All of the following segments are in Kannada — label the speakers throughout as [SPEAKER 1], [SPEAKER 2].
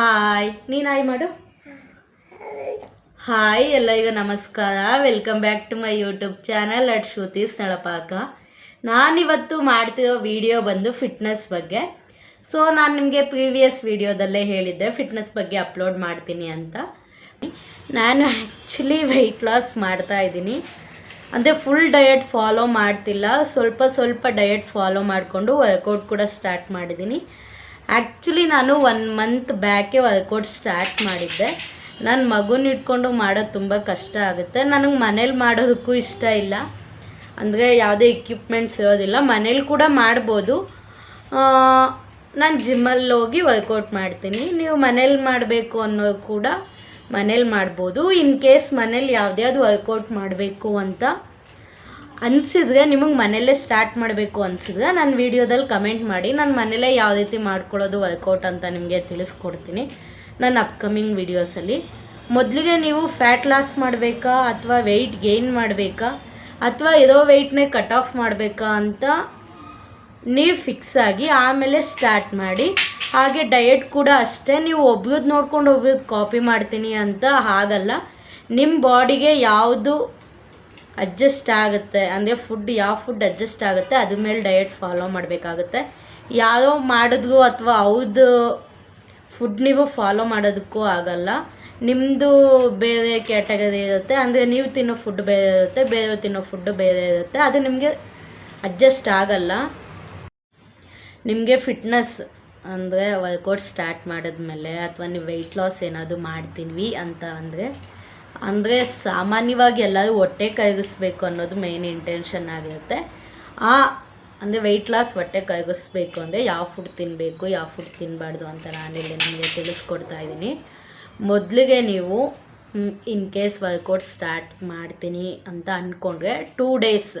[SPEAKER 1] ಹಾಯ್. ನೀನು ಹಾಯ್ ಮಾಡು. ಹಾಯ್ ಎಲ್ಲ, ಈಗ ನಮಸ್ಕಾರ. Welcome back to my YouTube channel at Shruti ಸ್ಥಳಪಾಕ ನಾನಿವತ್ತು ಮಾಡ್ತಿರೋ ವಿಡಿಯೋ ಬಂದು ಫಿಟ್ನೆಸ್ ಬಗ್ಗೆ. ಸೊ ನಾನು ನಿಮಗೆ ಪ್ರೀವಿಯಸ್ ವಿಡಿಯೋದಲ್ಲೇ ಹೇಳಿದ್ದೆ ಫಿಟ್ನೆಸ್ ಬಗ್ಗೆ ಅಪ್ಲೋಡ್ ಮಾಡ್ತೀನಿ ಅಂತ. ನಾನು ಆ್ಯಕ್ಚುಲಿ ವೆಯ್ಟ್ ಲಾಸ್ ಮಾಡ್ತಾ ಇದ್ದೀನಿ. ಅಂದರೆ ಫುಲ್ ಡಯಟ್ ಫಾಲೋ ಮಾಡ್ತಿಲ್ಲ. ಸ್ವಲ್ಪ ಸ್ವಲ್ಪ ಡಯಟ್ ಫಾಲೋ ಮಾಡಿಕೊಂಡು ವರ್ಕೌಟ್ ಕೂಡ ಸ್ಟಾರ್ಟ್ ಮಾಡಿದ್ದೀನಿ. ಆ್ಯಕ್ಚುಲಿ ನಾನು ಒನ್ ಮಂತ್ ಬ್ಯಾಕೆ ವರ್ಕೌಟ್ ಸ್ಟಾರ್ಟ್ ಮಾಡಿದ್ದೆ. ನನ್ನ ಮಗುನ ಇಟ್ಕೊಂಡು ಮಾಡೋದು ತುಂಬ ಕಷ್ಟ ಆಗುತ್ತೆ. ನನಗೆ ಮನೇಲಿ ಮಾಡೋದಕ್ಕೂ ಇಷ್ಟ ಇಲ್ಲ. ಅಂದರೆ ಯಾವುದೇ ಎಕ್ವಿಪ್ಮೆಂಟ್ಸ್ ಇರೋದಿಲ್ಲ. ಮನೇಲಿ ಕೂಡ ಮಾಡ್ಬೋದು. ನಾನು ಜಿಮ್ಮಲ್ಲಿ ಹೋಗಿ ವರ್ಕೌಟ್ ಮಾಡ್ತೀನಿ. ನೀವು ಮನೇಲಿ ಮಾಡಬೇಕು ಅನ್ನೋದು ಕೂಡ ಮನೇಲಿ ಮಾಡ್ಬೋದು. ಇನ್ ಕೇಸ್ ಮನೇಲಿ ಯಾವುದ್ಯಾವ್ದು ವರ್ಕೌಟ್ ಮಾಡಬೇಕು ಅಂತ ಅನಿಸಿದ್ರೆ ನಿಮಗೆ ಮನೆಯಲ್ಲೇ ಸ್ಟಾರ್ಟ್ ಮಾಡಬೇಕು ಅನಿಸಿದ್ರೆ ನಾನು ವಿಡಿಯೋದಲ್ಲಿ ಕಮೆಂಟ್ ಮಾಡಿ, ನಾನು ಮನೇಲೇ ಯಾವ ರೀತಿ ಮಾಡ್ಕೊಳ್ಳೋದು ವರ್ಕೌಟ್ ಅಂತ ನಿಮಗೆ ತಿಳಿಸ್ಕೊಡ್ತೀನಿ ನನ್ನ ಅಪ್ಕಮಿಂಗ್ ವೀಡಿಯೋಸಲ್ಲಿ ಮೊದಲಿಗೆ ನೀವು ಫ್ಯಾಟ್ ಲಾಸ್ ಮಾಡಬೇಕಾ ಅಥವಾ ವೆಯ್ಟ್ ಗೇನ್ ಮಾಡಬೇಕಾ ಅಥವಾ ಇರೋ ವೆಯ್ಟ್ನೇ ಕಟ್ ಆಫ್ ಮಾಡಬೇಕಾ ಅಂತ ನೀವು ಫಿಕ್ಸ್ ಆಗಿ ಆಮೇಲೆ ಸ್ಟಾರ್ಟ್ ಮಾಡಿ, ಹಾಗೆ ಡಯಟ್ ಕೂಡ ಅಷ್ಟೇ, ನೀವು ಒಬ್ರದ್ದು ನೋಡ್ಕೊಂಡು ಒಬ್ಬರದ್ದು ಕಾಪಿ ಮಾಡ್ತೀನಿ ಅಂತ ಹಾಗಲ್ಲ. ನಿಮ್ಮ ಬಾಡಿಗೆ ಯಾವುದು ಅಡ್ಜಸ್ಟ್ ಆಗುತ್ತೆ. ಅಂದರೆ ಫುಡ್ ಯಾವ ಫುಡ್ ಅಡ್ಜಸ್ಟ್ ಆಗುತ್ತೆ, ಅದ್ರ ಮೇಲೆ ಡಯಟ್ ಫಾಲೋ ಮಾಡಬೇಕಾಗುತ್ತೆ. ಯಾರೋ ಮಾಡಿದ್ರು ಅಥವಾ ಅವ್ರದ್ದು ಫುಡ್ ನೀವು ಫಾಲೋ ಮಾಡೋದಕ್ಕೂ ಆಗಲ್ಲ. ನಿಮ್ಮದು ಬೇರೆ ಕ್ಯಾಟಗರಿ ಇರುತ್ತೆ. ಅಂದರೆ ನೀವು ತಿನ್ನೋ ಫುಡ್ ಬೇರೆ ಇರುತ್ತೆ ಬೇರೆ ತಿನ್ನೋ ಫುಡ್ ಬೇರೆ ಇರುತ್ತೆ. ಅದು ನಿಮಗೆ ಅಡ್ಜಸ್ಟ್ ಆಗಲ್ಲ. ನಿಮಗೆ ಫಿಟ್ನೆಸ್ ಅಂದರೆ ವರ್ಕೌಟ್ ಸ್ಟಾರ್ಟ್ ಮಾಡಿದ್ಮೇಲೆ ಅಥವಾ ನೀವು ವೆಯ್ಟ್ ಲಾಸ್ ಏನಾದರೂ ಮಾಡ್ತೀನಿ ಅಂತ ಅಂದರೆ ಅಂದರೆ ಸಾಮಾನ್ಯವಾಗಿ ಎಲ್ಲರೂ ಹೊಟ್ಟೆ ಕರಗಿಸ್ಬೇಕು ಅನ್ನೋದು ಮೇನ್ ಇಂಟೆನ್ಷನ್ ಆಗಿರುತ್ತೆ. ಆ, ಅಂದರೆ ವೆಯ್ಟ್ ಲಾಸ್ ಹೊಟ್ಟೆ ಕರಗಿಸ್ಬೇಕು ಅಂದರೆ ಯಾವ ಫುಡ್ ತಿನ್ನಬೇಕು ಯಾವ ಫುಡ್ ತಿನ್ನಬಾರ್ದು ಅಂತ ನಾನಿಲ್ಲಿ ನಿಮಗೆ ತಿಳಿಸ್ಕೊಡ್ತಾ ಇದ್ದೀನಿ. ಮೊದಲಿಗೆ ನೀವು ಇನ್ ಕೇಸ್ ವರ್ಕೌಟ್ ಸ್ಟಾರ್ಟ್ ಮಾಡ್ತೀನಿ ಅಂತ ಅಂದ್ಕೊಂಡ್ರೆ two days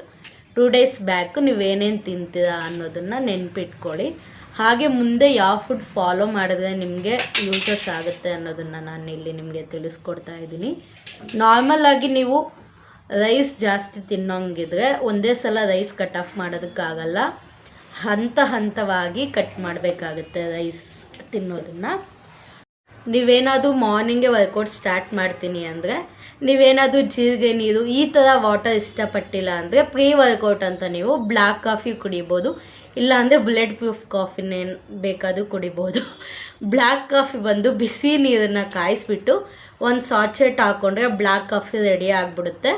[SPEAKER 1] two days back ನೀವೇನೇನು ತಿಂತೀರಾ ಅನ್ನೋದನ್ನು ನೆನ್ಪಿಟ್ಕೊಳ್ಳಿ. ಹಾಗೆ ಮುಂದೆ ಯಾವ ಫುಡ್ ಫಾಲೋ ಮಾಡಿದ್ರೆ ನಿಮಗೆ ಯೂಸಸ್ ಆಗುತ್ತೆ ಅನ್ನೋದನ್ನು ನಾನು ಇಲ್ಲಿ ನಿಮಗೆ ತಿಳಿಸ್ಕೊಡ್ತಾ ಇದ್ದೀನಿ. ನಾರ್ಮಲ್ ಆಗಿ ನೀವು ರೈಸ್ ಜಾಸ್ತಿ ತಿನ್ನೋಂಗಿದ್ರೆ ಒಂದೇ ಸಲ ರೈಸ್ ಕಟ್ ಆಫ್ ಮಾಡೋದಕ್ಕಾಗಲ್ಲ. ಹಂತ ಹಂತವಾಗಿ ಕಟ್ ಮಾಡಬೇಕಾಗುತ್ತೆ ರೈಸ್ ತಿನ್ನೋದನ್ನು. ನೀವೇನಾದರೂ ಮಾರ್ನಿಂಗೆ ವರ್ಕೌಟ್ ಸ್ಟಾರ್ಟ್ ಮಾಡ್ತೀನಿ ಅಂದರೆ, ನೀವೇನಾದರೂ ಜೀರಿಗೆ ನೀರು ಈ ಥರ ವಾಟರ್ ಇಷ್ಟಪಟ್ಟಿಲ್ಲ ಅಂದರೆ ಪ್ರೀ ವರ್ಕೌಟ್ ಅಂತ ನೀವು ಬ್ಲ್ಯಾಕ್ ಕಾಫಿ ಕುಡಿಬೋದು. ಇಲ್ಲ ಅಂದರೆ ಬುಲೆಟ್ ಪ್ರೂಫ್ ಕಾಫಿನೇ ಬೇಕಾದರೂ ಕುಡಿಬೋದು. ಬ್ಲ್ಯಾಕ್ ಕಾಫಿ ಬಂದು ಬಿಸಿ ನೀರನ್ನು ಕಾಯಿಸ್ಬಿಟ್ಟು ಒಂದು ಸಾಚೆಟ್ ಹಾಕ್ಕೊಂಡ್ರೆ ಬ್ಲ್ಯಾಕ್ ಕಾಫಿ ರೆಡಿ ಆಗಿಬಿಡುತ್ತೆ.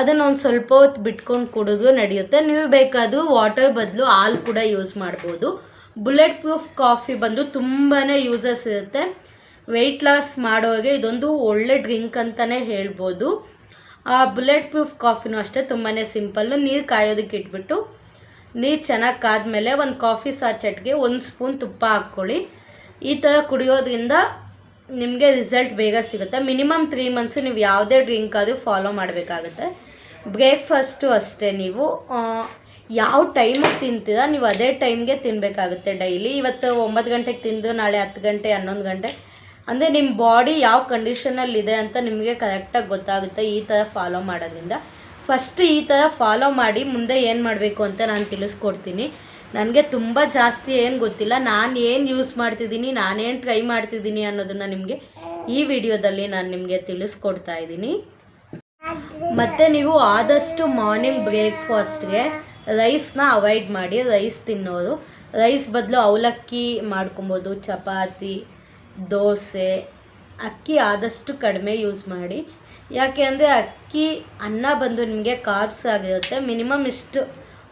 [SPEAKER 1] ಅದನ್ನು ಒಂದು ಸ್ವಲ್ಪ ಹೊತ್ತು ಬಿಟ್ಕೊಂಡು ಕುಡಿದ್ರು ನಡೆಯುತ್ತೆ. ನೀವು ಬೇಕಾದರೂ ವಾಟರ್ ಬದಲು ಹಾಲು ಕೂಡ ಯೂಸ್ ಮಾಡ್ಬೋದು. ಬುಲೆಟ್ ಪ್ರೂಫ್ ಕಾಫಿ ಬಂದು ತುಂಬಾ ಯೂಸಸ್ ಇರುತ್ತೆ. ವೆಯ್ಟ್ ಲಾಸ್ ಮಾಡೋರಿಗೆ ಇದೊಂದು ಒಳ್ಳೆ ಡ್ರಿಂಕ್ ಅಂತಲೇ ಹೇಳ್ಬೋದು. ಆ ಬುಲೆಟ್ ಪ್ರೂಫ್ ಕಾಫಿನೂ ಅಷ್ಟೇ ತುಂಬಾ ಸಿಂಪಲ್ಲು. ನೀರು ಕಾಯೋದಕ್ಕೆ ಇಟ್ಬಿಟ್ಟು ನೀರು ಚೆನ್ನಾಗಿ ಕಾದ್ಮೇಲೆ ಒಂದು ಕಾಫಿ ಸಾಚೆಟ್ಗೆ ಒಂದು ಸ್ಪೂನ್ ತುಪ್ಪ ಹಾಕ್ಕೊಳ್ಳಿ. ಈ ಥರ ಕುಡಿಯೋದ್ರಿಂದ ನಿಮಗೆ ರಿಸಲ್ಟ್ ಬೇಗ ಸಿಗುತ್ತೆ. ಮಿನಿಮಮ್ ತ್ರೀ ಮಂತ್ಸ್ ನೀವು ಯಾವುದೇ ಡ್ರಿಂಕ್ ಆದರೂ ಫಾಲೋ ಮಾಡಬೇಕಾಗುತ್ತೆ. ಬ್ರೇಕ್ಫಾಸ್ಟು ಅಷ್ಟೇ ನೀವು. ಯಾವ ಟೈಮಿಗೆ ತಿಂತೀರಾ ನೀವು ಅದೇ ಟೈಮ್ಗೆ ತಿನ್ನಬೇಕಾಗುತ್ತೆ ಡೈಲಿ. ಇವತ್ತು ಒಂಬತ್ತು ಗಂಟೆಗೆ ತಿಂದು ನಾಳೆ ಹತ್ತು ಗಂಟೆ, ಹನ್ನೊಂದು ಗಂಟೆ. ಅಂದರೆ ನಿಮ್ಮ ಬಾಡಿ ಯಾವ ಕಂಡೀಷನಲ್ಲಿದೆ ಅಂತ ನಿಮಗೆ ಕರೆಕ್ಟಾಗಿ ಗೊತ್ತಾಗುತ್ತೆ ಈ ಥರ ಫಾಲೋ ಮಾಡೋದ್ರಿಂದ. ಫಸ್ಟ್ ಈ ಥರ ಫಾಲೋ ಮಾಡಿ ಮುಂದೆ ಏನು ಮಾಡಬೇಕು ಅಂತ ನಾನು ತಿಳಿಸ್ಕೊಡ್ತೀನಿ. ನನಗೆ ತುಂಬ ಜಾಸ್ತಿ ಏನು ಗೊತ್ತಿಲ್ಲ. ನಾನು ಏನು ಯೂಸ್ ಮಾಡ್ತಿದ್ದೀನಿ ನಾನೇನು ಟ್ರೈ ಮಾಡ್ತಿದ್ದೀನಿ ಅನ್ನೋದನ್ನು ನಿಮಗೆ ಈ ವಿಡಿಯೋದಲ್ಲಿ ನಾನು ನಿಮಗೆ ತಿಳಿಸ್ಕೊಡ್ತಾ ಇದ್ದೀನಿ. ಮತ್ತು ನೀವು ಆದಷ್ಟು ಮಾರ್ನಿಂಗ್ ಬ್ರೇಕ್ಫಾಸ್ಟ್ಗೆ ರೈಸ್ನ ಅವಾಯ್ಡ್ ಮಾಡಿ ರೈಸ್ ತಿನ್ನೋದು. ರೈಸ್ ಬದಲು ಅವಲಕ್ಕಿ ಮಾಡ್ಕೊಬೋದು, ಚಪಾತಿ, ದೋಸೆ, ಅಕ್ಕಿ ಆದಷ್ಟು ಕಡಿಮೆ ಯೂಸ್ ಮಾಡಿ. ಯಾಕೆ ಅಂದರೆ ಅಕ್ಕಿ ಅನ್ನ ಬಂದು ನಿಮಗೆ ಕಾರ್ಬ್ಸ್ ಆಗಿರುತ್ತೆ. ಮಿನಿಮಮ್ ಇಷ್ಟು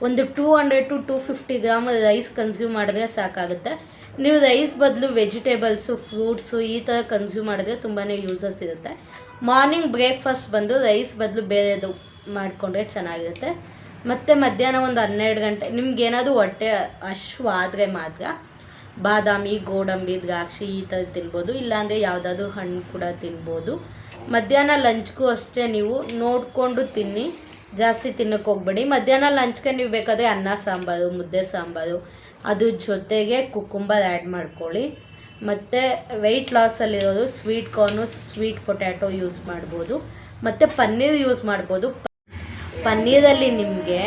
[SPEAKER 1] ಒಂದು two hundred to two fifty gram rice consume ಮಾಡಿದ್ರೆ ಸಾಕಾಗುತ್ತೆ. ನೀವು ರೈಸ್ ಬದಲು ವೆಜಿಟೇಬಲ್ಸು ಫ್ರೂಟ್ಸು ಈ ಥರ ಕನ್ಸ್ಯೂಮ್ ಮಾಡಿದ್ರೆ ತುಂಬಾ ಯೂಸಸ್ ಇರುತ್ತೆ. ಮಾರ್ನಿಂಗ್ ಬ್ರೇಕ್ಫಾಸ್ಟ್ ಬಂದು ರೈಸ್ ಬದಲು ಬೇರೆದು ಮಾಡಿಕೊಂಡ್ರೆ ಚೆನ್ನಾಗಿರುತ್ತೆ. ಮತ್ತು ಮಧ್ಯಾಹ್ನ ಒಂದು ಹನ್ನೆರಡು ಗಂಟೆ, ನಿಮ್ಗೆ ಏನಾದರೂ ಹೊಟ್ಟೆ ಅಶ್ವಾದರೆ ಮಾತ್ರ ಬಾದಾಮಿ, ಗೋಡಂಬಿ, ದ್ರಾಕ್ಷಿ ಈ ಥರ ತಿನ್ಬೋದು. ಇಲ್ಲಾಂದರೆ ಯಾವುದಾದ್ರೂ ಹಣ್ಣು ಕೂಡ ತಿನ್ಬೋದು. ಮಧ್ಯಾಹ್ನ ಲಂಚ್ಗೂ ಅಷ್ಟೇ ನೀವು ನೋಡಿಕೊಂಡು ತಿನ್ನಿ. ಜಾಸ್ತಿ ತಿನ್ನಕ್ಕೆ ಹೋಗ್ಬೇಡಿ. ಮಧ್ಯಾಹ್ನ ಲಂಚ್ಗೆ ನೀವು ಬೇಕಾದರೆ ಅನ್ನ ಸಾಂಬಾರು, ಮುದ್ದೆ ಸಾಂಬಾರು ಅದ್ರ ಜೊತೆಗೆ ಕುಕುಂಬರ್ ಆ್ಯಡ್ ಮಾಡ್ಕೊಳ್ಳಿ. ಮತ್ತು weight ಲಾಸಲ್ಲಿರೋದು sweet corn sweet potato use ಮಾಡ್ಬೋದು. ಮತ್ತು ಪನ್ನೀರ್ ಯೂಸ್ ಮಾಡ್ಬೋದು. ಪನ್ನೀರಲ್ಲಿ ನಿಮಗೆ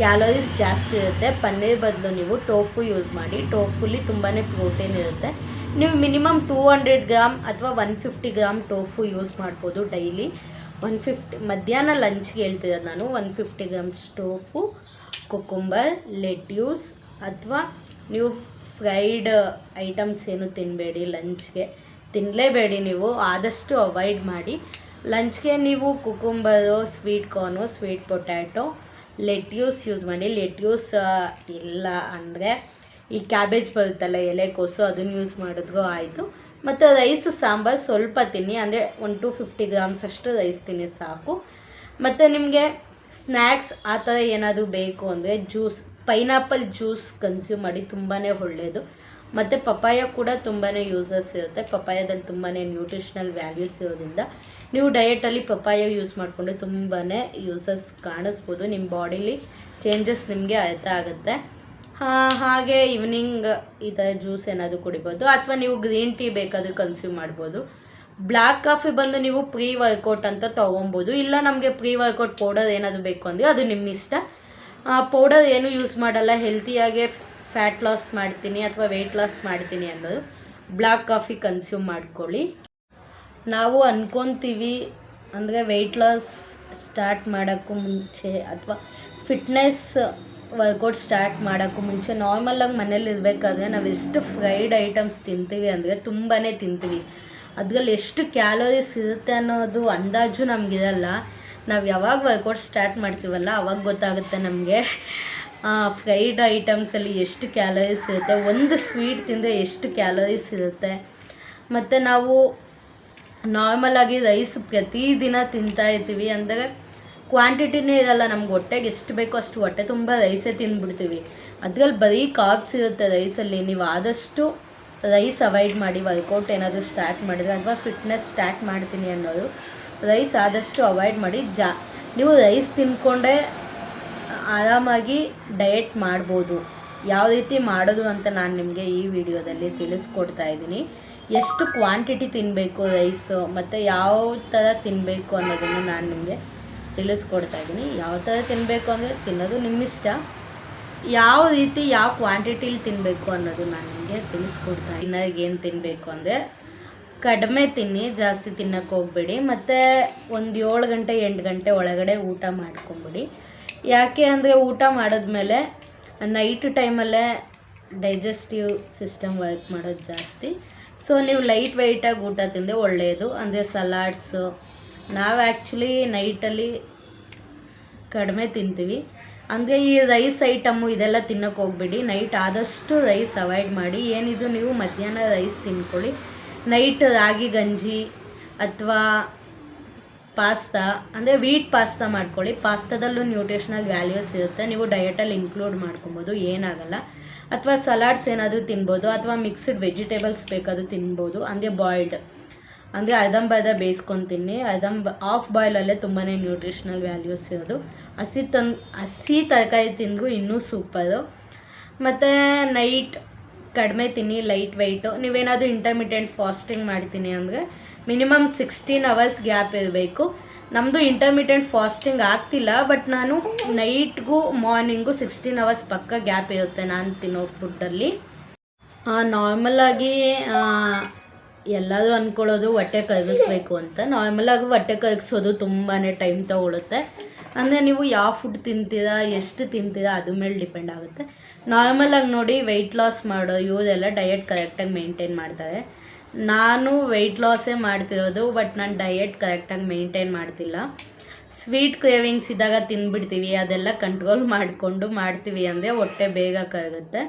[SPEAKER 1] ಕ್ಯಾಲೋರೀಸ್ ಜಾಸ್ತಿ ಇರುತ್ತೆ. ಪನ್ನೀರ್ ಬದಲು ನೀವು ಟೋಫು ಯೂಸ್ ಮಾಡಿ. ಟೋಫುಲಿ ತುಂಬಾ ಪ್ರೋಟೀನ್ ಇರುತ್ತೆ. ನೀವು ಮಿನಿಮಮ್ ಟೂ ಹಂಡ್ರೆಡ್ ಗ್ರಾಮ್ ಅಥವಾ one fifty gram tofu use ಮಾಡ್ಬೋದು ಡೈಲಿ. ಒನ್ ಫಿಫ್ಟಿ, ಮಧ್ಯಾಹ್ನ ಲಂಚ್ಗೆ ಹೇಳ್ತಿರೋದು ನಾನು, one fifty grams tofu, cucumber, lettuce ಅಥವಾ ನೀವು ಫ್ರೈಡ್ ಐಟಮ್ಸ್ ಏನು ತಿನ್ನಬೇಡಿ ಲಂಚ್ಗೆ. ತಿನ್ನಲೇಬೇಡಿ ನೀವು, ಆದಷ್ಟು ಅವಾಯ್ಡ್ ಮಾಡಿ. ಲಂಚ್ಗೆ ನೀವು cucumber, sweet corn, sweet potato, lettuce use ಮಾಡಿ. ಲೆಟ್ಯೂಸ್ ಇಲ್ಲ ಅಂದರೆ ಈ ಕ್ಯಾಬೇಜ್ ಬರುತ್ತಲ್ಲ, ಎಲೆಕೋಸು ಅದನ್ನು ಯೂಸ್ ಮಾಡಿದ್ಗೂ ಆಯಿತು. ಮತ್ತು ರೈಸ್ ಸಾಂಬಾರು ಸ್ವಲ್ಪ ತಿನ್ನಿ, ಅಂದರೆ ಒನ್ ಟು ಫಿಫ್ಟಿ ಗ್ರಾಮ್ಸ್ ಅಷ್ಟು ರೈಸ್ ತಿನ್ನಿ ಸಾಕು. ಮತ್ತು ನಿಮಗೆ ಸ್ನ್ಯಾಕ್ಸ್ ಆ ಥರ ಏನಾದರೂ ಬೇಕು ಅಂದರೆ ಜ್ಯೂಸ್ ಪೈನಾಪಲ್ ಜ್ಯೂಸ್ ಕನ್ಸ್ಯೂಮ್ ಮಾಡಿ ತುಂಬಾ ಒಳ್ಳೆಯದು ಮತ್ತು ಪಪಾಯ ಕೂಡ ತುಂಬಾ ಯೂಸಸ್ ಇರುತ್ತೆ. ಪಪಾಯದಲ್ಲಿ ತುಂಬಾ ನ್ಯೂಟ್ರಿಷನಲ್ ವ್ಯಾಲ್ಯೂಸ್ ಇರೋದ್ರಿಂದ ನೀವು ಡಯಟಲ್ಲಿ ಪಪಾಯ ಯೂಸ್ ಮಾಡಿಕೊಂಡು ತುಂಬಾ ಯೂಸಸ್ ಕಾಣಿಸ್ಬೋದು. ನಿಮ್ಮ ಬಾಡಿಲಿ ಚೇಂಜಸ್ ನಿಮಗೆ ಅರ್ಥ ಆಗುತ್ತೆ. ಹಾಗೆ ಈವ್ನಿಂಗ್ ಥರ ಜ್ಯೂಸ್ ಏನಾದರೂ ಕುಡಿಬೋದು, ಅಥವಾ ನೀವು ಗ್ರೀನ್ ಟೀ ಬೇಕಾದರೂ ಕನ್ಸ್ಯೂಮ್ ಮಾಡ್ಬೋದು. ಬ್ಲ್ಯಾಕ್ ಕಾಫಿ ಬಂದು ನೀವು ಪ್ರೀ ವರ್ಕೌಟ್ ಅಂತ ತೊಗೊಬೋದು. ಇಲ್ಲ ನಮಗೆ ಪ್ರೀ ವರ್ಕೌಟ್ ಪೌಡರ್ ಏನಾದರೂ ಬೇಕು ಅಂದರೆ ಅದು ನಿಮ್ಮ ಇಷ್ಟ ಪೌಡರ್ ಏನು ಯೂಸ್ ಮಾಡಲ್ಲ. ಹೆಲ್ತಿಯಾಗೆ ಫ್ಯಾಟ್ ಲಾಸ್ ಮಾಡ್ತೀನಿ ಅಥವಾ ವೆಯ್ಟ್ ಲಾಸ್ ಮಾಡ್ತೀನಿ ಅನ್ನೋದು. ಬ್ಲ್ಯಾಕ್ ಕಾಫಿ ಕನ್ಸ್ಯೂಮ್ ಮಾಡ್ಕೊಳ್ಳಿ. ನಾವು ಅನ್ಕೊಂತೀವಿ ಅಂದರೆ ವೆಯ್ಟ್ ಲಾಸ್ ಸ್ಟಾರ್ಟ್ ಮಾಡೋಕ್ಕೂ ಮುಂಚೆ ಅಥವಾ ಫಿಟ್ನೆಸ್ ವರ್ಕೌಟ್ ಸ್ಟಾರ್ಟ್ ಮಾಡೋಕ್ಕೂ ಮುಂಚೆ ನಾರ್ಮಲ್ಲಾಗಿ ಮನೇಲಿ ಇರಬೇಕಾದ್ರೆ ನಾವು ಎಷ್ಟು ಫ್ರೈಡ್ ಐಟಮ್ಸ್ ತಿಂತೀವಿ ಅಂದರೆ ತುಂಬಾ ತಿಂತೀವಿ. ಅದರಲ್ಲಿ ಎಷ್ಟು ಕ್ಯಾಲೋರೀಸ್ ಇರುತ್ತೆ ಅನ್ನೋದು ಅಂದಾಜು ನಮಗಿರಲ್ಲ. ನಾವು ಯಾವಾಗ ವರ್ಕೌಟ್ ಸ್ಟಾರ್ಟ್ ಮಾಡ್ತೀವಲ್ಲ ಅವಾಗ ಗೊತ್ತಾಗುತ್ತೆ ನಮಗೆ. ಫ್ರೈಡ್ ಐಟಮ್ಸಲ್ಲಿ ಎಷ್ಟು ಕ್ಯಾಲೋರೀಸ್ ಇರುತ್ತೆ, ಒಂದು ಸ್ವೀಟ್ ತಿಂದರೆ ಎಷ್ಟು ಕ್ಯಾಲೋರೀಸ್ ಇರುತ್ತೆ. ಮತ್ತು ನಾವು ನಾರ್ಮಲ್ ಆಗಿ ರೈಸ್ ಪ್ರತಿದಿನ ತಿಂತಾ ಇರ್ತೀವಿ ಅಂದರೆ ಕ್ವಾಂಟಿಟಿನೇ ಇರಲ್ಲ, ನಮ್ಗೆ ಹೊಟ್ಟೆಗೆ ಎಷ್ಟು ಬೇಕೋ ಅಷ್ಟು ಹೊಟ್ಟೆ ತುಂಬ ರೈಸೇ ತಿಂದ್ಬಿಡ್ತೀವಿ. ಅದ್ರಲ್ಲಿ ಬರೀ ಕಾರ್ಬ್ಸ್ ಇರುತ್ತೆ ರೈಸಲ್ಲಿ, ನೀವು ಆದಷ್ಟು ರೈಸ್ ಅವಾಯ್ಡ್ ಮಾಡಿ ವರ್ಕೌಟ್ ಏನಾದರೂ ಸ್ಟಾರ್ಟ್ ಮಾಡಿದ್ರೆ, ಅಥವಾ ಫಿಟ್ನೆಸ್ ಸ್ಟಾರ್ಟ್ ಮಾಡ್ತೀನಿ ಅನ್ನೋದು, ರೈಸ್ ಆದಷ್ಟು ಅವಾಯ್ಡ್ ಮಾಡಿ, ಜಾ, ನೀವು ರೈಸ್ ತಿನ್ಕೊಂಡೆ ಆರಾಮಾಗಿ ಡಯೆಟ್ ಮಾಡ್ಬೋದು. ಯಾವ ರೀತಿ ಮಾಡೋದು ಅಂತ ನಾನು ನಿಮಗೆ ಈ ವಿಡಿಯೋದಲ್ಲಿ ತಿಳಿಸ್ಕೊಡ್ತಾ ಇದ್ದೀನಿ. ಎಷ್ಟು ಕ್ವಾಂಟಿಟಿ ತಿನ್ನಬೇಕು ರೈಸು, ಮತ್ತು ಯಾವ ಥರ ತಿನ್ನಬೇಕು ಅನ್ನೋದನ್ನು ನಾನು ನಿಮಗೆ ತಿಳಿಸ್ಕೊಡ್ತಾ ಇದ್ದೀನಿ. ಯಾವ ಥರ ತಿನ್ನಬೇಕು ಅಂದರೆ ತಿನ್ನೋದು ನಿಮ್ಮಿಷ್ಟ. ಯಾವ ರೀತಿ ಯಾವ ಕ್ವಾಂಟಿಟಿಲಿ ತಿನ್ನಬೇಕು ಅನ್ನೋದು ನಾನು ನಿಮಗೆ ತಿಳಿಸ್ಕೊಡ್ತಾ ಇನ್ನಾಗ ಏನು ತಿನ್ನಬೇಕು ಅಂದರೆ ಕಡಿಮೆ ತಿನ್ನಿ, ಜಾಸ್ತಿ ತಿನ್ನಕ್ಕೆ ಹೋಗ್ಬೇಡಿ. ಮತ್ತು ಒಂದು ಏಳು ಗಂಟೆ, ಎಂಟು ಗಂಟೆ ಒಳಗಡೆ ಊಟ ಮಾಡ್ಕೊಂಬಿಡಿ. ಯಾಕೆ ಅಂದರೆ ಊಟ ಮಾಡಿದ್ಮೇಲೆ ನೈಟ್ ಟೈಮಲ್ಲೇ ಡೈಜೆಸ್ಟಿವ್ ಸಿಸ್ಟಮ್ ವರ್ಕ್ ಮಾಡೋದು ಜಾಸ್ತಿ. ಸೊ ನೀವು ಲೈಟ್ ವೆಯ್ಟಾಗಿ ಊಟ ತಿಂದರೆ ಒಳ್ಳೆಯದು ಅಂದರೆ ಸಲಾಡ್ಸು ನಾವು ಆ್ಯಕ್ಚುಲಿ ನೈಟಲ್ಲಿ ಕಡಿಮೆ ತಿಂತೀವಿ. ಅಂದರೆ ಈ ರೈಸ್ ಐಟಮ್ಮು ಇದೆಲ್ಲ ತಿನ್ನೋಕೆ ಹೋಗ್ಬೇಡಿ. ನೈಟ್ ಆದಷ್ಟು ರೈಸ್ ಅವಾಯ್ಡ್ ಮಾಡಿ. ಏನಿದು ನೀವು ಮಧ್ಯಾಹ್ನ ರೈಸ್ ತಿನ್ಕೊಳ್ಳಿ. ನೈಟ್ ರಾಗಿ ಗಂಜಿ ಅಥವಾ ಪಾಸ್ತಾ, ಅಂದರೆ ವೀಟ್ ಪಾಸ್ತಾ ಮಾಡ್ಕೊಳ್ಳಿ. ಪಾಸ್ತಾದಲ್ಲೂ ನ್ಯೂಟ್ರಿಷನಲ್ ವ್ಯಾಲ್ಯೂಸ್ ಇರುತ್ತೆ. ನೀವು ಡಯಟಲ್ಲಿ ಇನ್ಕ್ಲೂಡ್ ಮಾಡ್ಕೊಬೋದು. ಏನಾಗಲ್ಲ. ಅಥವಾ ಸಲಾಡ್ಸ್ ಏನಾದರೂ ತಿನ್ಬೋದು. ಅಥವಾ ಮಿಕ್ಸ್ಡ್ ವೆಜಿಟೇಬಲ್ಸ್ ಬೇಕಾದರೂ ತಿನ್ಬೋದು. ಹಂಗೆ ಬಾಯ್ಲ್ಡ್ ಅಂದರೆ ಅರ್ಧಂಬರ್ಧ ಬೇಯಿಸ್ಕೊಂಡು ತಿನ್ನಿ ಅರ್ಧಂಬ ಆಫ್ ಬಾಯ್ಲಲ್ಲೇ ತುಂಬಾ ನ್ಯೂಟ್ರಿಷನಲ್ ವ್ಯಾಲ್ಯೂಸ್ ಇರೋದು. ಹಸಿ ತನ್ ಹಸಿ ತರಕಾರಿ ತಿಂದು ಇನ್ನೂ ಸೂಪರು ಮತ್ತು ನೈಟ್ ಕಡಿಮೆ ತಿನ್ನಿ ಲೈಟ್ ವೆಯ್ಟು ನೀವೇನಾದರೂ ಇಂಟರ್ಮಿಟೆಂಟ್ ಫಾಸ್ಟಿಂಗ್ ಮಾಡ್ತೀನಿ ಅಂದರೆ ಮಿನಿಮಮ್ ಸಿಕ್ಸ್ಟೀನ್ ಅವರ್ಸ್ ಗ್ಯಾಪ್ ಇರಬೇಕು. ನಮ್ಮದು ಇಂಟರ್ಮಿಟೆಂಟ್ ಫಾಸ್ಟಿಂಗ್ ಆಗ್ತಿಲ್ಲ ಬಟ್ ನಾನು ನೈಟ್ಗೂ ಮಾರ್ನಿಂಗು ಸಿಕ್ಸ್ಟೀನ್ ಅವರ್ಸ್ ಪಕ್ಕ ಗ್ಯಾಪ್ ಇರುತ್ತೆ ನಾನು ತಿನ್ನೋ ಫುಡ್ಡಲ್ಲಿ ನಾರ್ಮಲ್ ಆಗಿ ಅನ್ಕೊಳ್ಳೋದು ಹೊಟ್ಟೆ ಕರಗಿಸ್ಬೇಕು ಅಂತ. ನಾರ್ಮಲ್ ಆಗಿ ಹೊಟ್ಟೆ ಕರಗಿಸೋದು ತುಂಬಾ ಟೈಮ್ ತಗೊಳುತ್ತೆ. ಅಂದರೆ ನೀವು ಯಾವ ಫುಡ್ ತಿಂತೀರಾ, ಎಷ್ಟು ತಿಂತೀರಾ ಅದ್ರ ಮೇಲೆ ಡಿಪೆಂಡ್ ಆಗುತ್ತೆ. ನಾರ್ಮಲ್ ಆಗಿ ನೋಡಿ ವೆಯ್ಟ್ ಲಾಸ್ ಮಾಡೋ ಇವರೆಲ್ಲ ಡಯಟ್ ಕರೆಕ್ಟಾಗಿ ಮೇಂಟೈನ್ ಮಾಡ್ತಾರೆ. ನಾನು ವೆಯ್ಟ್ ಲಾಸೇ ಮಾಡ್ತಿರೋದು ಬಟ್ ನಾನು ಡಯಟ್ ಕರೆಕ್ಟಾಗಿ ಮೇಂಟೈನ್ ಮಾಡ್ತಿಲ್ಲ. ಸ್ವೀಟ್ ಕ್ರೇವಿಂಗ್ಸ್ ಇದ್ದಾಗ ತಿಂದ್ಬಿಡ್ತೀವಿ ಅದೆಲ್ಲ ಕಂಟ್ರೋಲ್ ಮಾಡಿಕೊಂಡು ಮಾಡ್ತೀವಿ ಅಂದರೆ ಹೊಟ್ಟೆ ಬೇಗ ಕರಗುತ್ತೆ.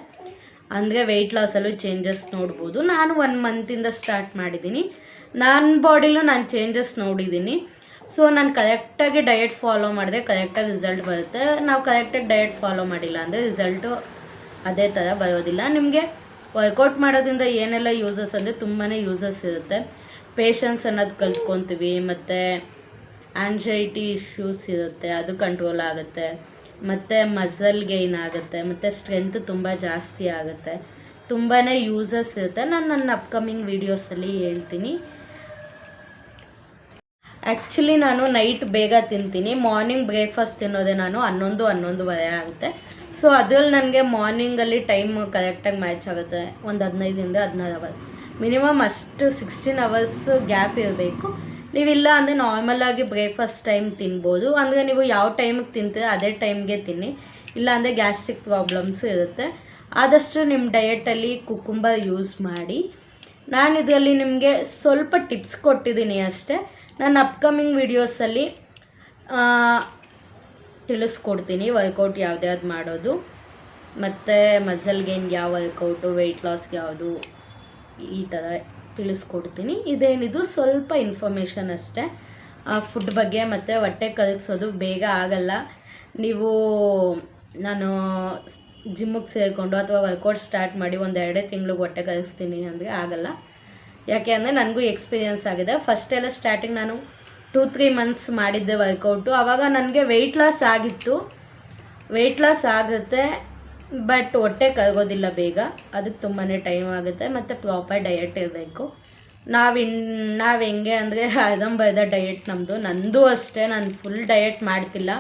[SPEAKER 1] ಅಂದರೆ ವೆಯ್ಟ್ ಲಾಸಲ್ಲೂ ಚೇಂಜಸ್ ನೋಡ್ಬೋದು. ನಾನು ಒನ್ ಮಂತಿಂದ ಸ್ಟಾರ್ಟ್ ಮಾಡಿದ್ದೀನಿ. ನನ್ನ ಬಾಡಿಲೂ ನಾನು ಚೇಂಜಸ್ ನೋಡಿದ್ದೀನಿ. ಸೊ ನಾನು ಕರೆಕ್ಟಾಗಿ ಡಯಟ್ ಫಾಲೋ ಮಾಡಿದೆ ಕರೆಕ್ಟಾಗಿ ರಿಸಲ್ಟ್ ಬರುತ್ತೆ. ನಾವು ಕರೆಕ್ಟಾಗಿ ಡಯಟ್ ಫಾಲೋ ಮಾಡಿಲ್ಲ ಅಂದರೆ ರಿಸಲ್ಟು ಅದೇ ಥರ ಬರೋದಿಲ್ಲ. ನಿಮಗೆ ವರ್ಕೌಟ್ ಮಾಡೋದ್ರಿಂದ ಏನೆಲ್ಲ ಯೂಸಸ್ ಅಂದರೆ ತುಂಬಾ ಯೂಸಸ್ ಇರುತ್ತೆ. ಪೇಷನ್ಸ್ ಅನ್ನೋದು ಕಲ್ತ್ಕೊತೀವಿ, ಮತ್ತು ಆಂಗ್ಸೈಟಿ ಇಶ್ಯೂಸ್ ಇರುತ್ತೆ, ಅದು ಕಂಟ್ರೋಲ್ ಆಗುತ್ತೆ. ಮತ್ತು ಮಸಲ್ ಗೈನ್ ಆಗುತ್ತೆ, ಮತ್ತು ಸ್ಟ್ರೆಂತ್ ತುಂಬ ಜಾಸ್ತಿ ಆಗುತ್ತೆ. ತುಂಬಾ ಯೂಸಸ್ ಇರುತ್ತೆ. ನಾನು ನನ್ನ ಅಪ್ಕಮಿಂಗ್ ವೀಡಿಯೋಸಲ್ಲಿ ಹೇಳ್ತೀನಿ. ಆ್ಯಕ್ಚುಲಿ ನಾನು ನೈಟ್ ಬೇಗ ತಿಂತೀನಿ. ಮಾರ್ನಿಂಗ್ ಬ್ರೇಕ್ಫಾಸ್ಟ್ ತಿನ್ನೋದೇ ನಾನು ಹನ್ನೊಂದು, ಹನ್ನೊಂದುವರೆ ಆಗುತ್ತೆ. ಸೊ ಅದ್ರಲ್ಲಿ ನನಗೆ ಮಾರ್ನಿಂಗಲ್ಲಿ ಟೈಮ್ ಕರೆಕ್ಟಾಗಿ ಮ್ಯಾಚ್ ಆಗುತ್ತೆ. ಒಂದು ಹದಿನೈದರಿಂದ ಹದಿನಾರು ಅವರ್ ಮಿನಿಮಮ್ ಅಷ್ಟು ಸಿಕ್ಸ್ಟೀನ್ ಅವರ್ಸ್ ಗ್ಯಾಪ್ ಇರಬೇಕು. ನೀವಿಲ್ಲ ಅಂದರೆ ನಾರ್ಮಲಾಗಿ ಬ್ರೇಕ್ಫಾಸ್ಟ್ ಟೈಮ್ ತಿನ್ಬೋದು. ಅಂದರೆ ನೀವು ಯಾವ ಟೈಮಿಗೆ ತಿಂತೀರ ಅದೇ ಟೈಮ್ಗೆ ತಿನ್ನಿ. ಇಲ್ಲ ಅಂದರೆ ಗ್ಯಾಸ್ಟ್ರಿಕ್ ಪ್ರಾಬ್ಲಮ್ಸ್ ಇರುತ್ತೆ. ಆದಷ್ಟು ನಿಮ್ಮ ಡಯೆಟಲ್ಲಿ ಕುಕುಂಬರ್ ಯೂಸ್ ಮಾಡಿ. ನಾನು ಇದರಲ್ಲಿ ನಿಮಗೆ ಸ್ವಲ್ಪ ಟಿಪ್ಸ್ ಕೊಟ್ಟಿದ್ದೀನಿ ಅಷ್ಟೇ. ನಾನು ಅಪ್ಕಮಿಂಗ್ ವೀಡಿಯೋಸಲ್ಲಿ ತಿಳಿಸ್ಕೊಡ್ತೀನಿ ವರ್ಕೌಟ್ ಯಾವ್ದ್ಯಾವ್ದು ಮಾಡೋದು. ಮತ್ತು ಮಸಲ್ ಗೇನ್ಗೆ ಯಾವ ವರ್ಕೌಟು ವೆಯ್ಟ್ ಲಾಸ್ಗೆ ಯಾವುದು ಈ ಥರ ತಿಳಿಸ್ಕೊಡ್ತೀನಿ. ಇದೇನಿದು? ಸ್ವಲ್ಪ ಇನ್ಫಾರ್ಮೇಷನ್ ಅಷ್ಟೇ. ಫುಡ್ ಬಗ್ಗೆ ಮತ್ತು ಹೊಟ್ಟೆ ಕಲಗಿಸೋದು ಬೇಗ ಆಗಲ್ಲ. ನೀವು, ನಾನು ಜಿಮ್ಮಿಗೆ ಸೇರಿಕೊಂಡು ಅಥವಾ ವರ್ಕೌಟ್ ಸ್ಟಾರ್ಟ್ ಮಾಡಿ ಒಂದು ಎರಡೇ ತಿಂಗಳಿಗೆ ಹೊಟ್ಟೆ ಕಲಿಸ್ತೀನಿ ಅಂದರೆ ಆಗಲ್ಲ. ಯಾಕೆ ಅಂದರೆ ನನಗೂ ಎಕ್ಸ್ಪೀರಿಯನ್ಸ್ ಆಗಿದೆ. ಫಸ್ಟ್ ಎಲ್ಲ ಸ್ಟಾರ್ಟಿಂಗ್ ನಾನು ಟೂ ತ್ರೀ ಮಂತ್ಸ್ ಮಾಡಿದ್ದೆ ವರ್ಕೌಟು ಆವಾಗ ನನಗೆ ವೆಯ್ಟ್ ಲಾಸ್ ಆಗಿತ್ತು. ವೆಯ್ಟ್ ಲಾಸ್ ಆಗುತ್ತೆ. ಬಟ್ ಹೊಟ್ಟೆ ಕರಗೋದಿಲ್ಲ ಬೇಗ. ಅದಕ್ಕೆ ತುಂಬಾ ಟೈಮ್ ಆಗುತ್ತೆ. ಮತ್ತು ಪ್ರಾಪರ್ ಡಯಟ್ ಇರಬೇಕು. ನಾವು ನಾವು ಹೆಂಗೆ ಅಂದರೆ ಅರ್ಧಂಬರ್ಧ ಡಯಟ್ ನಮ್ಮದು ನಂದು ಅಷ್ಟೇ. ನಾನು ಫುಲ್ ಡಯಟ್ ಮಾಡ್ತಿಲ್ಲ.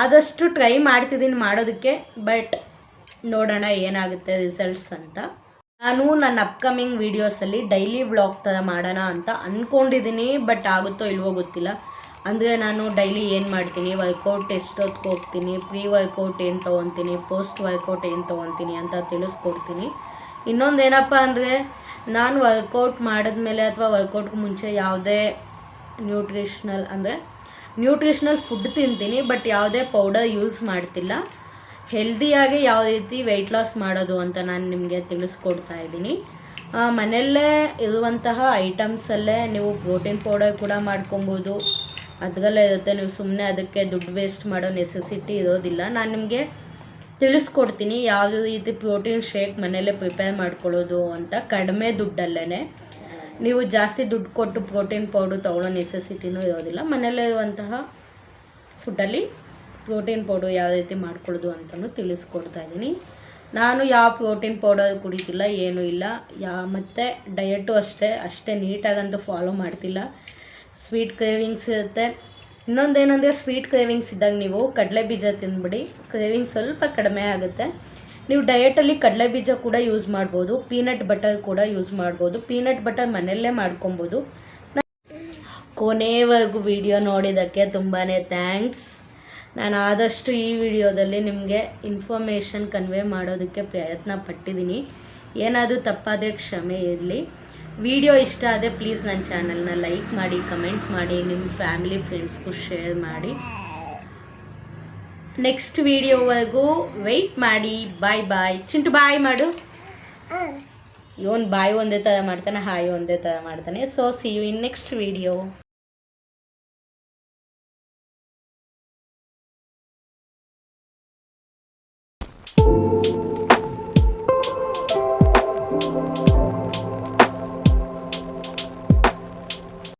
[SPEAKER 1] ಆದಷ್ಟು ಟ್ರೈ ಮಾಡ್ತಿದ್ದೀನಿ ಮಾಡೋದಕ್ಕೆ. ಬಟ್ ನೋಡೋಣ ಏನಾಗುತ್ತೆ ರಿಸಲ್ಟ್ಸ್ ಅಂತ. ನಾನು ನನ್ನ ಅಪ್ಕಮಿಂಗ್ ವೀಡಿಯೋಸಲ್ಲಿ ಡೈಲಿ ವ್ಲಾಗ್ ಥರ ಮಾಡೋಣ ಅಂತ ಅಂದ್ಕೊಂಡಿದ್ದೀನಿ ಬಟ್ ಆಗುತ್ತೋ ಇಲ್ವೋ ಗೊತ್ತಿಲ್ಲ. ಅಂದರೆ ನಾನು ಡೈಲಿ ಏನು ಮಾಡ್ತೀನಿ ವರ್ಕೌಟ್ ಎಷ್ಟೊತ್ತಿಗೆ ಹೋಗ್ತೀನಿ ಪ್ರೀ ವರ್ಕೌಟ್ ಏನು ತೊಗೊತೀನಿ ಪೋಸ್ಟ್ ವರ್ಕೌಟ್ ಏನು ತೊಗೊತೀನಿ ಅಂತ ತಿಳಿಸ್ಕೊಡ್ತೀನಿ. ಇನ್ನೊಂದು ಏನಪ್ಪ ಅಂದರೆ, ನಾನು ವರ್ಕೌಟ್ ಮಾಡಿದ್ಮೇಲೆ ಅಥವಾ ವರ್ಕೌಟ್ಗೆ ಮುಂಚೆ ಯಾವುದೇ ನ್ಯೂಟ್ರಿಷ್ನಲ್ ಅಂದರೆ ನ್ಯೂಟ್ರಿಷ್ನಲ್ ಫುಡ್ ತಿಂತೀನಿ ಬಟ್ ಯಾವುದೇ ಪೌಡರ್ ಯೂಸ್ ಮಾಡ್ತಿಲ್ಲ. ಹೆಲ್ದಿಯಾಗಿ ಯಾವ ರೀತಿ ವೆಯ್ಟ್ ಲಾಸ್ ಮಾಡೋದು ಅಂತ ನಾನು ನಿಮಗೆ ತಿಳಿಸ್ಕೊಡ್ತಾ ಇದ್ದೀನಿ. ಮನೆಯಲ್ಲೇ ಇರುವಂತಹ ಐಟಮ್ಸಲ್ಲೇ ನೀವು ಪ್ರೋಟೀನ್ ಪೌಡರ್ ಕೂಡ ಮಾಡ್ಕೊಬೋದು. ಅದರಲ್ಲೇ ಇರುತ್ತೆ. ನೀವು ಸುಮ್ಮನೆ ಅದಕ್ಕೆ ದುಡ್ಡು ವೇಸ್ಟ್ ಮಾಡೋ ನೆಸೆಸಿಟಿ ಇರೋದಿಲ್ಲ. ನಾನು ನಿಮಗೆ ತಿಳಿಸ್ಕೊಡ್ತೀನಿ. ಯಾವ ರೀತಿ ಪ್ರೋಟೀನ್ ಶೇಕ್ ಮನೆಯಲ್ಲೇ ಪ್ರಿಪೇರ್ ಮಾಡ್ಕೊಳ್ಳೋದು ಅಂತ. ಕಡಿಮೆ ದುಡ್ಡಲ್ಲೇ ನೀವು ಜಾಸ್ತಿ ದುಡ್ಡು ಕೊಟ್ಟು ಪ್ರೋಟೀನ್ ಪೌಡರ್ ತೊಗೊಳ್ಳೋ ನೆಸೆಸಿಟಿನೂ ಇರೋದಿಲ್ಲ. ಮನೆಯಲ್ಲೇ ಇರುವಂತಹ ಫುಡ್ಡಲ್ಲಿ ಪ್ರೋಟೀನ್ ಪೌಡರ್ ಯಾವ ರೀತಿ ಮಾಡ್ಕೊಳ್ಳೋದು ಅಂತಲೂ ತಿಳಿಸ್ಕೊಡ್ತಾ ಇದ್ದೀನಿ. ನಾನು ಯಾವ ಪ್ರೋಟೀನ್ ಪೌಡರ್ ಕುಡಿತಿಲ್ಲ, ಏನೂ ಇಲ್ಲ. ಯಾ ಮತ್ತು ಡಯಟು ಅಷ್ಟೇ. ಅಷ್ಟೇ ನೀಟಾಗಂತೂ ಫಾಲೋ ಮಾಡ್ತಿಲ್ಲ. ಸ್ವೀಟ್ ಕ್ರೇವಿಂಗ್ಸ್ ಇರುತ್ತೆ. ಇನ್ನೊಂದೇನೆಂದರೆ ಸ್ವೀಟ್ ಕ್ರೇವಿಂಗ್ಸ್ ಇದ್ದಾಗ ನೀವು ಕಡಲೆ ಬೀಜ ತಿಂದ್ಬಿಡಿ ಕ್ರೇವಿಂಗ್ ಸ್ವಲ್ಪ ಕಡಿಮೆ ಆಗುತ್ತೆ. ನೀವು ಡಯಟಲ್ಲಿ ಕಡಲೆ ಬೀಜ ಕೂಡ ಯೂಸ್ ಮಾಡ್ಬೋದು. ಪೀನಟ್ ಬಟರ್ ಕೂಡ ಯೂಸ್ ಮಾಡ್ಬೋದು. ಪೀನಟ್ ಬಟರ್ ಮನೆಯಲ್ಲೇ ಮಾಡ್ಕೊಬೋದು. ಕೊನೆವರೆಗೂ ವಿಡಿಯೋ ನೋಡಿದ್ದಕ್ಕೆ ತುಂಬಾ ಥ್ಯಾಂಕ್ಸ್ ನಾನು ಆದಷ್ಟು ಈ ವಿಡಿಯೋದಲ್ಲಿ ನಿಮಗೆ ಇನ್ಫಾರ್ಮೇಷನ್ ಕನ್ವೆ ಮಾಡೋದಕ್ಕೆ ಪ್ರಯತ್ನ ಪಟ್ಟಿದ್ದೀನಿ. ಏನಾದರೂ ತಪ್ಪಾದ ಕ್ಷಮೆ ಇರಲಿ. ವಿಡಿಯೋ ಇಷ್ಟ ಆದರೆ ಪ್ಲೀಸ್ ನನ್ನ ಚಾನಲ್ನ ಲೈಕ್ ಮಾಡಿ ಕಮೆಂಟ್ ಮಾಡಿ ನಿಮ್ಮ ಫ್ಯಾಮಿಲಿ ಫ್ರೆಂಡ್ಸ್ಗೂ ಶೇರ್ ಮಾಡಿ. ನೆಕ್ಸ್ಟ್ ವಿಡಿಯೋವರೆಗೂ ವೆಯ್ಟ್ ಮಾಡಿ ಬಾಯ್ ಬಾಯ್ ಚಿಂಟು ಬಾಯ್ ಮಾಡು. ಇವನ್ ಬಾಯ್ ಒಂದೇ ಥರ ಮಾಡ್ತಾನೆ ಹಾಯ್ ಒಂದೇ ಥರ ಮಾಡ್ತಾನೆ. So see you in next video